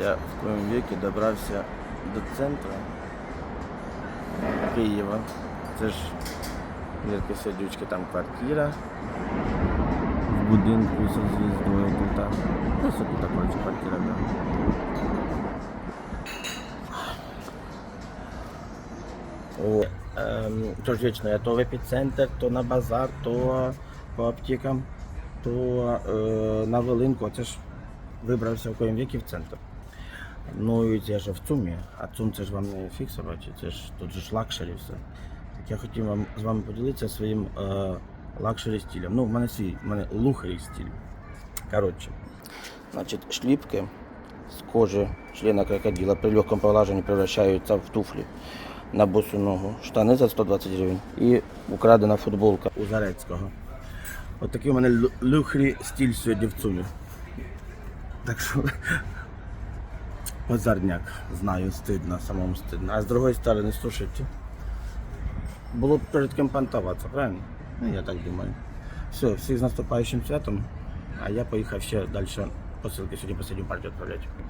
Я в коєму віці добрався до центру Києва. Це ж Вірки Сердючки, там квартира. В будинку зі звіздою тут. а. Ну, собі така квартира, да. О, ем, тож вічно, я то в епіцентр, то на базар, то по аптекам, то е, на Волинку. Це ж вибрався в коєму віки в центр. Ну і я ж в ЦУМі, а ЦУМ це ж вам не фіксувати, це ж тут же ж лакшері все. Так я хотів вам, з вами поділитися своїм е, лакшері стилем. Ну, в мене свій, в мене лухарі стиль. Коротше, значить, шліпки з кожи члена крокодила при легкому поглаженні превращаються в туфлі на босу ногу. Штани за 120 гривень і украдена футболка у Зарецького. От такий у мене лю- лухарі стиль сьогодні в ЦУМі. Так що Базарняк, знаю, стидно, самому стидно. А з другої сторони, слушайте, було б перед ким понтоваться, правильно? Ну, я так думаю. Все, всіх з наступаючим святом, а я поїхав ще далі посилки сьогодні последню партію відправляти.